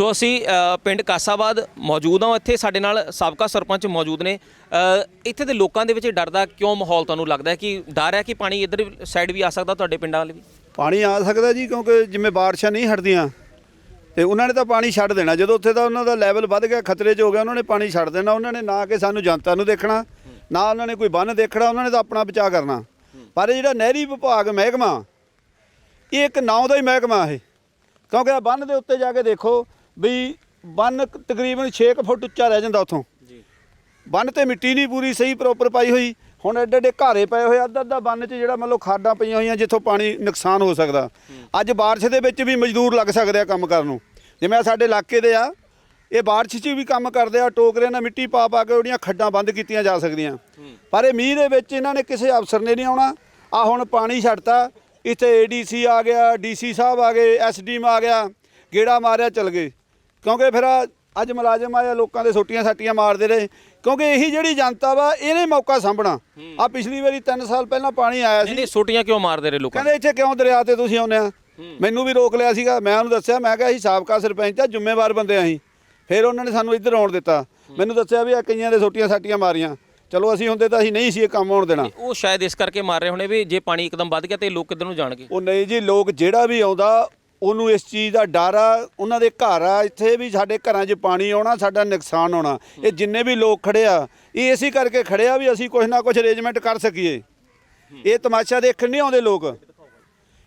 ਸੋ ਅਸੀਂ ਪਿੰਡ ਕਾਸਾਬਾਦ ਮੌਜੂਦ ਹਾਂ। ਇੱਥੇ ਸਾਡੇ ਨਾਲ ਸਾਬਕਾ ਸਰਪੰਚ ਮੌਜੂਦ ਨੇ। ਇੱਥੇ ਦੇ ਲੋਕਾਂ ਦੇ ਵਿੱਚ ਡਰ ਦਾ ਕਿਉਂ ਮਾਹੌਲ ਤੁਹਾਨੂੰ ਲੱਗਦਾ ਹੈ? ਕਿ ਡਰ ਹੈ ਕਿ ਪਾਣੀ ਇੱਧਰ ਸਾਈਡ ਵੀ ਆ ਸਕਦਾ ਤੁਹਾਡੇ ਪਿੰਡਾਂ ਵਾਲੇ ਵੀ? ਪਾਣੀ ਆ ਸਕਦਾ ਜੀ, ਕਿਉਂਕਿ ਜਿਵੇਂ ਬਾਰਿਸ਼ਾਂ ਨਹੀਂ ਹਟਦੀਆਂ, ਤੇ ਉਹਨਾਂ ਨੇ ਤਾਂ ਪਾਣੀ ਛੱਡ ਦੇਣਾ। ਜਦੋਂ ਉੱਥੇ ਦਾ ਉਹਨਾਂ ਦਾ ਲੈਵਲ ਵੱਧ ਗਿਆ, ਖਤਰੇ 'ਚ ਹੋ ਗਿਆ, ਉਹਨਾਂ ਨੇ ਪਾਣੀ ਛੱਡ ਦੇਣਾ। ਉਹਨਾਂ ਨੇ ਨਾ ਕਿ ਸਾਨੂੰ ਜਨਤਾ ਨੂੰ ਦੇਖਣਾ, ਨਾ ਉਹਨਾਂ ਨੇ ਕੋਈ ਬੰਨ ਦੇਖਣਾ, ਉਹਨਾਂ ਨੇ ਤਾਂ ਆਪਣਾ ਬਚਾਅ ਕਰਨਾ। ਪਰ ਇਹ ਜਿਹੜਾ ਨਹਿਰੀ ਵਿਭਾਗ ਮਹਿਕਮਾ, ਇਹ ਇੱਕ ਨਾਂ ਦਾ ਹੀ ਮਹਿਕਮਾ ਇਹ ਕਿਉਂਕਿ ਆ ਬੰਨ ਦੇ ਉੱਤੇ ਜਾ ਕੇ ਦੇਖੋ ਵੀ ਬੰਨ ਤਕਰੀਬਨ 6 ਫੁੱਟ ਉੱਚਾ ਰਹਿ ਜਾਂਦਾ ਉੱਥੋਂ। ਜੀ। ਬੰਨ ਤੇ ਮਿੱਟੀ ਨਹੀਂ ਪੂਰੀ ਸਹੀ ਪ੍ਰੋਪਰ ਪਾਈ ਹੋਈ। ਹੁਣ ਐਡੇ ਐਡੇ ਘਾਰੇ ਪਏ ਹੋਏ ਅੱਧਾ ਅੱਧਾ ਬੰਨ 'ਚ ਜਿਹੜਾ ਮੰਨ ਲਓ ਖਾਡਾਂ ਪਈਆਂ ਹੋਈਆਂ ਜਿੱਥੋਂ ਪਾਣੀ ਨੁਕਸਾਨ ਹੋ ਸਕਦਾ। ਅੱਜ ਬਾਰਿਸ਼ ਦੇ ਵਿੱਚ ਵੀ ਮਜ਼ਦੂਰ ਲੱਗ ਸਕਦੇ ਆ ਕੰਮ ਕਰਨ ਨੂੰ। ਜਿਵੇਂ ਸਾਡੇ ਇਲਾਕੇ ਦੇ ਆ ਇਹ ਬਾਰਿਸ਼ 'ਚ ਵੀ ਕੰਮ ਕਰਦੇ ਆ ਟੋਕਰੇ ਨਾਲ ਮਿੱਟੀ ਪਾ ਪਾ ਕੇ ਉਹਦੀਆਂ ਖੱਡਾਂ ਬੰਦ ਕੀਤੀਆਂ ਜਾ ਸਕਦੀਆਂ। ਪਰ ਇਹ ਮੀਂਹ ਦੇ ਵਿੱਚ ਇਹਨਾਂ ਨੇ ਕਿਸੇ ਅਫਸਰ ਨੇ ਨਹੀਂ ਆਉਣਾ। ਆ ਹੁਣ ਪਾਣੀ ਛੱਡਤਾ ਇੱਥੇ ਏਡੀਸੀ ਆ ਗਿਆ ਡੀਸੀ ਸਾਹਿਬ ਆ ਗਏ ਐਸਡੀਐਮ ਆ ਗਿਆ ਗੇੜਾ ਮਾਰਿਆ ਚਲ ਗਏ। ਕਿਉਂਕਿ ਫਿਰ ਅੱਜ ਮੁਲਾਜ਼ਮ ਆਇਆ ਲੋਕਾਂ ਦੇ ਛੋਟੀਆਂ ਸਾਟੀਆਂ ਮਾਰਦੇ ਰਹੇ। ਕਿਉਂਕਿ ਇਹੀ ਜਿਹੜੀ ਜਨਤਾ ਵਾ ਇਹਨੇ ਮੌਕਾ ਸਾਂਭਣਾ। ਆ ਪਿਛਲੀ ਵਾਰੀ 3 ਸਾਲ ਪਹਿਲਾਂ ਪਾਣੀ ਆਇਆ ਸੀ। ਨਹੀਂ ਸੋਟੀਆਂ ਕਿਉਂ ਮਾਰਦੇ ਰਹੇ ਲੋਕਾਂ ਕਹਿੰਦੇ ਇੱਥੇ ਕਿਉਂ ਦਰਿਆ ਤੇ ਤੁਸੀਂ ਆਉਂਦੇ ਆ? ਮੈਨੂੰ ਵੀ ਰੋਕ ਲਿਆ ਸੀਗਾ। ਮੈਂ ਉਹਨੂੰ ਦੱਸਿਆ ਮੈਂ ਕਿਹਾ ਅਸੀਂ ਸਾਬਕਾ ਸਰਪੰਚ ਆ ਜ਼ਿੰਮੇਵਾਰ ਬੰਦੇ ਆ ਅਸੀਂ। ਫਿਰ ਉਹਨਾਂ ਨੇ ਸਾਨੂੰ ਇੱਧਰ ਆਉਣ ਦਿੱਤਾ। ਮੈਨੂੰ ਦੱਸਿਆ ਵੀ ਆ ਕਈਆਂ ਦੇ ਛੋਟੀਆਂ ਸਾਟੀਆਂ ਮਾਰੀਆਂ। ਚਲੋ ਅਸੀਂ ਹੁੰਦੇ ਤਾਂ ਅਸੀਂ ਨਹੀਂ ਸੀ ਇਹ ਕੰਮ ਆਉਣ ਦੇਣਾ। ਉਹ ਸ਼ਾਇਦ ਇਸ ਕਰਕੇ ਮਾਰ ਰਹੇ ਹੋਣੇ ਵੀ ਜੇ ਪਾਣੀ ਇੱਕਦਮ ਵੱਧ ਗਿਆ ਤੇ ਲੋਕ ਕਿੱਧਰ ਨੂੰ ਜਾਣਗੇ? ਉਹ ਨਹੀਂ ਜੀ ਲੋਕ ਜਿਹੜਾ ਵੀ ਆਉਂਦਾ ਉਹਨੂੰ ਇਸ ਚੀਜ਼ ਦਾ ਡਰ ਆ ਉਹਨਾਂ ਦੇ ਘਰ ਆ ਇੱਥੇ ਵੀ ਸਾਡੇ ਘਰਾਂ 'ਚ ਪਾਣੀ ਆਉਣਾ ਸਾਡਾ ਨੁਕਸਾਨ ਹੋਣਾ। ਇਹ ਜਿੰਨੇ ਵੀ ਲੋਕ ਖੜੇ ਆ ਇਹ ਇਸੇ ਕਰਕੇ ਖੜੇ ਆ ਵੀ ਅਸੀਂ ਕੁਝ ਨਾ ਕੁਝ ਅਰੇਂਜਮੈਂਟ ਕਰ ਸਕੀਏ। ਇਹ ਤਮਾਸ਼ਾ ਦੇਖਣ ਨਹੀਂ ਆਉਂਦੇ ਲੋਕ।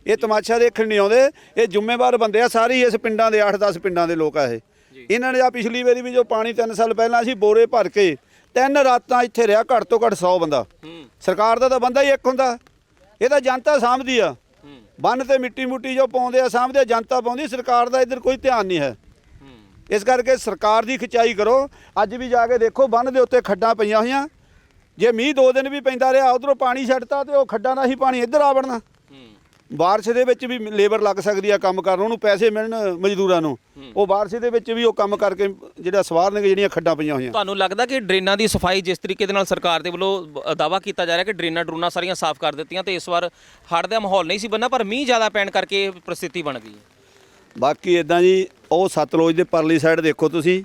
ਇਹ ਤਮਾਸ਼ਾ ਦੇਖਣ ਨਹੀਂ ਆਉਂਦੇ। ਇਹ ਜ਼ਿੰਮੇਵਾਰ ਬੰਦੇ ਆ ਸਾਰੇ ਇਸ ਪਿੰਡਾਂ ਦੇ 8-10 ਪਿੰਡਾਂ ਦੇ ਲੋਕ ਆ ਇਹ। ਇਹਨਾਂ ਨੇ ਆ ਪਿਛਲੀ ਵਾਰੀ ਵੀ ਜੋ ਪਾਣੀ 3 ਸਾਲ ਪਹਿਲਾਂ ਅਸੀਂ ਬੋਰੇ ਭਰ ਕੇ ਤਿੰਨ ਰਾਤਾਂ ਇੱਥੇ ਰਿਹਾ ਘੱਟ ਤੋਂ ਘੱਟ 100 ਬੰਦਾ। ਸਰਕਾਰ ਦਾ ਤਾਂ ਬੰਦਾ ਹੀ ਇੱਕ ਹੁੰਦਾ। ਇਹ ਤਾਂ ਜਨਤਾ ਸਾਂਭਦੀ ਆ। ਬੰਨ ਤੇ ਮਿੱਟੀ ਮੁੱਟੀ ਜੋ ਪਾਉਂਦੇ ਆ ਆ, ਜਨਤਾ ਪਾਉਂਦੀ ਸਰਕਾਰ ਦਾ ਇੱਧਰ ਕੋਈ ਧਿਆਨ ਨਹੀਂ ਹੈ। ਇਸ ਕਰਕੇ ਸਰਕਾਰ ਦੀ ਖਿਚਾਈ ਕਰੋ। ਅੱਜ ਵੀ ਜਾ ਕੇ ਦੇਖੋ ਬੰਨ ਦੇ ਉੱਤੇ ਖੱਡਾਂ ਪਈਆਂ ਹੋਈਆਂ। ਜੇ ਮੀਂਹ ਦੋ ਦਿਨ ਵੀ ਪੈਂਦਾ ਰਿਹਾ ਉਧਰੋਂ ਪਾਣੀ ਛੱਡਤਾ ਤੇ ਉਹ ਖੱਡਾਂ ਦਾ ਹੀ ਪਾਣੀ ਇੱਧਰ ਆ ਵੜਨਾ। ਬਾਰਿਸ਼ ਦੇ ਵਿੱਚ ਵੀ ਲੇਬਰ ਲੱਗ ਸਕਦੀ ਆ ਕੰਮ ਕਰਨ ਉਹਨੂੰ ਪੈਸੇ ਮਿਲਣ ਮਜ਼ਦੂਰਾਂ ਨੂੰ। ਉਹ ਬਾਰਿਸ਼ ਦੇ ਵਿੱਚ ਵੀ ਉਹ ਕੰਮ ਕਰਕੇ ਜਿਹੜਾ ਸਵਾਰਨਗੇ ਜਿਹੜੀਆਂ ਖੱਡਾਂ ਪਈਆਂ ਹੋਈਆਂ। ਤੁਹਾਨੂੰ ਲੱਗਦਾ ਕਿ ਡਰੇਨਾਂ ਦੀ ਸਫ਼ਾਈ ਜਿਸ ਤਰੀਕੇ ਦੇ ਨਾਲ ਸਰਕਾਰ ਦੇ ਵੱਲੋਂ ਦਾਵਾ ਕੀਤਾ ਜਾ ਰਿਹਾ ਕਿ ਡਰੇਨਾਂ ਡਰੂਨਾਂ ਸਾਰੀਆਂ ਸਾਫ਼ ਕਰ ਦਿੱਤੀਆਂ ਤੇ ਇਸ ਵਾਰ ਹੜ੍ਹ ਦਾ ਮਾਹੌਲ ਨਹੀਂ ਸੀ ਬੰਨਾ ਪਰ ਮੀਂਹ ਜ਼ਿਆਦਾ ਪੈਣ ਕਰਕੇ ਇਹ ਪ੍ਰਸਥਿਤੀ ਬਣ ਗਈ ਬਾਕੀ ਇਦਾਂ ਜੀ ਉਹ ਸਤਲੁਜ ਦੇ ਪਰਲੀ ਸਾਈਡ ਦੇਖੋ ਤੁਸੀਂ।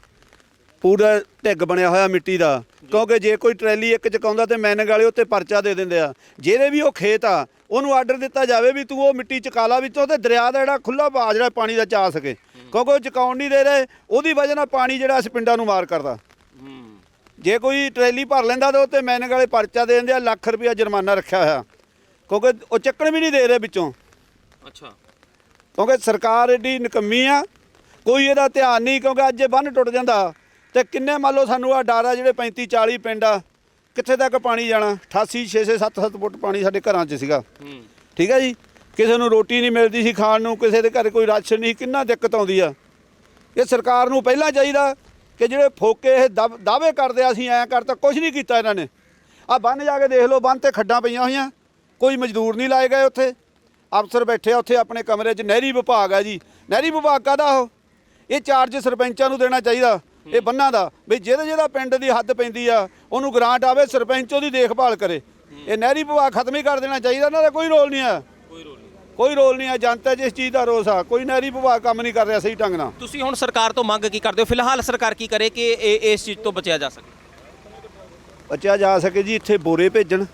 ਪੂਰਾ ਢਿੱਗ ਬਣਿਆ ਹੋਇਆ ਮਿੱਟੀ ਦਾ। ਕਿਉਂਕਿ ਜੇ ਕੋਈ ਟਰੈਲੀ ਇੱਕ ਚਕਾਉਂਦਾ ਤੇ ਮੈਨਗ ਵਾਲੇ ਉੱਤੇ ਪਰਚਾ ਦੇ ਦਿੰਦੇ ਆ। ਜਿਹਦੇ ਵੀ ਉਹ ਖੇਤ ਆ ਉਹਨੂੰ ਆਰਡਰ ਦਿੱਤਾ ਜਾਵੇ ਵੀ ਤੂੰ ਉਹ ਮਿੱਟੀ ਚਕਾ ਲਾ ਵਿੱਚੋਂ ਤੇ ਦਰਿਆ ਦਾ ਜਿਹੜਾ ਖੁੱਲਾ ਬਾਜ ਜਿਹੜਾ ਪਾਣੀ ਦਾ ਚਾ ਸਕੇ। ਕਿਉਂਕਿ ਉਹ ਚਕਾਉਣ ਨਹੀਂ ਦੇ ਰਹੇ ਉਹਦੀ ਵਜ੍ਹਾ ਨਾਲ ਪਾਣੀ ਜਿਹੜਾ ਇਸ ਪਿੰਡਾਂ ਨੂੰ ਮਾਰ ਕਰਦਾ। ਜੇ ਕੋਈ ਟਰੈਲੀ ਭਰ ਲੈਂਦਾ ਤਾਂ ਉੱਤੇ ਮੈਨਗ ਵਾਲੇ ਪਰਚਾ ਦੇ ਦਿੰਦੇ ਆ ਲੱਖ ਰੁਪਇਆ ਜੁਰਮਾਨਾ ਰੱਖਿਆ ਹੋਇਆ। ਕਿਉਂਕਿ ਉਹ ਚੱਕਣ ਵੀ ਨਹੀਂ ਦੇ ਰਹੇ ਵਿੱਚੋਂ। ਅੱਛਾ। ਕਿਉਂਕਿ ਸਰਕਾਰ ਏਡੀ ਨਿਕੰਮੀ ਆ ਕੋਈ ਇਹਦਾ ਧਿਆਨ ਨਹੀਂ ਕਿਉਂਕਿ ਅੱਜ ਇਹ ਬੰਨ ਟੁੱਟ ਜਾਂਦਾ। ਤੇ ਕਿੰਨੇ ਮੰਨ ਲਓ ਸਾਨੂੰ ਆ ਡਰ ਜਿਹੜੇ 35 40 ਪਿੰਡ ਆ ਕਿੱਥੇ ਤੱਕ ਪਾਣੀ ਜਾਣਾ? 88 6 6 7 7 ਫੁੱਟ ਪਾਣੀ ਸਾਡੇ ਘਰਾਂ 'ਚ ਸੀਗਾ। ਠੀਕ ਹੈ ਜੀ? ਕਿਸੇ ਨੂੰ ਰੋਟੀ ਨਹੀਂ ਮਿਲਦੀ ਸੀ ਖਾਣ ਨੂੰ ਕਿਸੇ ਦੇ ਘਰ ਕੋਈ ਰਾਸ਼ਨ ਨਹੀਂ ਕਿੰਨਾ ਦਿੱਕਤ ਆਉਂਦੀ ਆ। ਇਹ ਸਰਕਾਰ ਨੂੰ ਪਹਿਲਾਂ ਚਾਹੀਦਾ ਕਿ ਜਿਹੜੇ ਫੋਕੇ ਇਹ ਦਾਅ- ਦਾਅਵੇ ਕਰਦੇ ਆ ਅਸੀਂ ਐਂ ਕਰਤਾ ਕੁਝ ਨਹੀਂ ਕੀਤਾ ਇਹਨਾਂ ਨੇ। ਆ ਬੰਨ ਜਾ ਕੇ ਦੇਖ ਲਓ ਬੰਨ ਤੇ ਖੱਡਾਂ ਪਈਆਂ ਹੋਈਆਂ। ਕੋਈ ਮਜ਼ਦੂਰ ਨਹੀਂ ਲਾਏ ਗਏ ਉੱਥੇ। ਅਫਸਰ ਬੈਠੇ ਆ ਉੱਥੇ ਆਪਣੇ ਕਮਰੇ 'ਚ। ਨਹਿਰੀ ਵਿਭਾਗ ਆ ਜੀ। ਨਹਿਰੀ ਵਿਭਾਗ ਕਾਹਦਾ ਉਹ? ਇਹ ਚਾਰਜ ਸਰਪੰਚਾਂ ਨੂੰ ਦੇਣਾ ਚਾਹੀਦਾ। ਇਹ ਬੰਨਾਂ ਦਾ ਵੀ ਜਿਹਦੇ ਜਿਹਦਾ ਪਿੰਡ ਦੀ ਹੱਦ ਪੈਂਦੀ ਆ ਉਹਨੂੰ ਗ੍ਰਾਂਟ ਆਵੇ ਸਰਪੰਚ ਉਹਦੀ ਦੇਖਭਾਲ ਕਰੇ। ਇਹ ਨਹਿਰੀ ਵਿਭਾਗ ਖਤਮ ਹੀ ਕਰ ਦੇਣਾ ਚਾਹੀਦਾ ਇਹਨਾਂ ਦਾ ਕੋਈ ਰੋਲ ਨਹੀਂ ਆ। ਕੋਈ ਰੋਲ ਨਹੀਂ। ਕੋਈ ਰੋਲ ਨਹੀਂ ਆ ਜਨਤਾ ਜਿਸ ਚੀਜ਼ ਦਾ ਰੋਸ ਆ ਕੋਈ ਨਹਿਰੀ ਵਿਭਾਗ ਕੰਮ ਨਹੀਂ ਕਰ ਰਿਹਾ ਸਹੀ ਢੰਗ ਨਾਲ। ਤੁਸੀਂ ਹੁਣ ਸਰਕਾਰ ਤੋਂ ਮੰਗ ਕੀ ਕਰਦੇ ਹੋ? ਫਿਲਹਾਲ ਸਰਕਾਰ ਕੀ ਕਰੇ ਕਿ ਇਹ ਇਸ ਚੀਜ਼ ਤੋਂ ਬਚਿਆ ਜਾ ਸਕੇ? ਬੱਚਾ ਜਾ ਸਕੇ ਜੀ ਇੱਥੇ ਬੋਰੇ ਭੇਜਣ।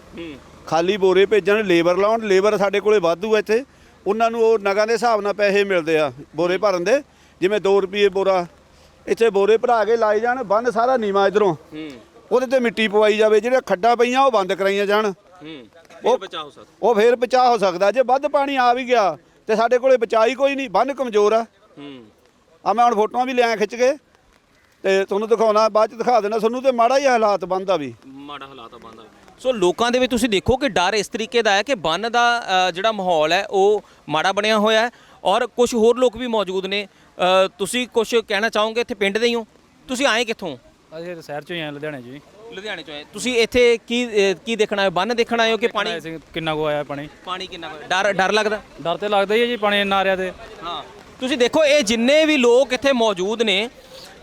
ਖਾਲੀ ਬੋਰੇ ਭੇਜਣ ਲੇਬਰ ਲਾਉਣ ਲੇਬਰ ਸਾਡੇ ਕੋਲੇ ਵਾਧੂ ਆ ਇੱਥੇ। ਉਹਨਾਂ ਨੂੰ ਉਹ ਨਗਾਂ ਦੇ ਹਿਸਾਬ ਨਾਲ ਪੈਸੇ ਮਿਲਦੇ ਆ ਬੋਰੇ ਭਰਨ ਦੇ। ਜਿਵੇਂ 2 ਰੁਪਏ ਬੋਰਾ ਇੱਥੇ ਬੋਰੇ ਭਰਾ ਕੇ ਲਾਏ ਜਾਣ ਬੰਨ ਸਾਰਾ ਨੀਵਾ ਇਧਰੋਂ। ਹੂੰ। ਉਹਦੇ ਤੇ ਮਿੱਟੀ ਪਵਾਈ ਜਾਵੇ ਜਿਹੜੇ ਖੱਡਾਂ ਪਈਆਂ ਉਹ ਬੰਦ ਕਰਾਈਆਂ ਜਾਣ। ਹੂੰ। ਉਹ ਬਚਾ ਹੋ ਸਕਦਾ। ਉਹ ਫੇਰ ਬਚਾਅ ਹੋ ਸਕਦਾ। ਜੇ ਵੱਧ ਪਾਣੀ ਆ ਵੀ ਗਿਆ ਤੇ ਸਾਡੇ ਕੋਲੇ ਬਚਾਅ ਹੀ ਕੋਈ ਨਹੀਂ ਬੰਨ ਕਮਜ਼ੋਰ ਆ। ਹੂੰ। ਆ ਮੈਂ ਹੁਣ ਫੋਟੋਆਂ ਵੀ ਲਿਆ ਖਿੱਚ ਕੇ ਤੇ ਤੁਹਾਨੂੰ ਦਿਖਾਉਣਾ ਬਾਅਦ ਚ ਦਿਖਾ ਦੇਣਾ ਤੁਹਾਨੂੰ ਤੇ ਮਾੜਾ ਹੀ ਹਾਲਾਤ ਬੰਦਾ ਵੀ। ਮਾੜਾ ਹਾਲਾਤ ਬੰਦਾ ਸੋ ਲੋਕਾਂ ਦੇ ਵਿੱਚ ਤੁਸੀਂ ਦੇਖੋ ਕਿ ਡਰ ਇਸ ਤਰੀਕੇ ਦਾ ਹੈ ਕਿ ਬੰਨ ਦਾ ਜਿਹੜਾ ਮਾਹੌਲ ਹੈ ਉਹ ਮਾੜਾ ਬਣਿਆ ਹੋਇਆ ਹੈ। ਔਰ ਕੁਝ ਹੋਰ ਲੋਕ ਵੀ ਮੌਜੂਦ ਨੇ। ਅ, ਤੁਸੀਂ ਕੁਝ ਕਹਿਣਾ ਚਾਹੋਗੇ ਇੱਥੇ ਪਿੰਡ ਦੇ ਹੀ ਹੋ? ਤੁਸੀਂ ਆਏ ਕਿੱਥੋਂ? ਅਸੀਂ ਤਾਂ ਸ਼ਹਿਰ ਚੋਂ ਹੀ ਆਏ ਲੁਧਿਆਣੇ ਜੀ ਲੁਧਿਆਣੇ ਚੋਂ ਆਏ। ਤੁਸੀਂ ਇੱਥੇ ਕੀ ਅ, ਕੀ ਦੇਖਣਾ ਹੈ? ਬੰਨ ਦੇਖਣ ਆਏ ਹੋ ਕਿ ਪਾਣੀ? ਆਏ ਕਿੰਨਾ ਕੋ ਆਇਆ ਪਾਣੀ? ਪਾਣੀ ਕਿੰਨਾ ਕੁ- ਡਰ ਡਰ ਲੱਗਦਾ? ਡਰ ਤੇ ਲੱਗਦਾ ਹੀ ਹੈ ਜੀ ਪਾਣੀ ਇੰਨਾ ਆ ਰਿਹਾ ਤੇ। ਹਾਂ। ਤੁਸੀਂ ਦੇਖੋ ਇਹ ਜਿੰਨੇ ਵੀ ਲੋਕ ਇੱਥੇ ਮੌਜੂਦ ਨੇ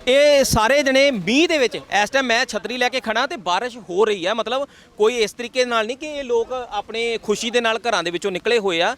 ਇਹ ਸਾਰੇ ਜਣੇ ਮੀਂਹ ਦੇ ਵਿੱਚ। ਇਸ ਟਾਈਮ ਮੈਂ ਛਤਰੀ ਲੈ ਕੇ ਖੜਾ ਤੇ ਬਾਰਿਸ਼ ਹੋ ਰਹੀ ਹੈ ਮਤਲਬ ਕੋਈ ਇਸ ਤਰੀਕੇ ਨਾਲ ਨਹੀਂ ਕਿ ਇਹ ਲੋਕ ਆਪਣੇ ਖੁਸ਼ੀ ਦੇ ਨਾਲ ਘਰਾਂ ਦੇ ਵਿੱਚੋਂ ਨਿਕਲੇ ਹੋਏ ਆ।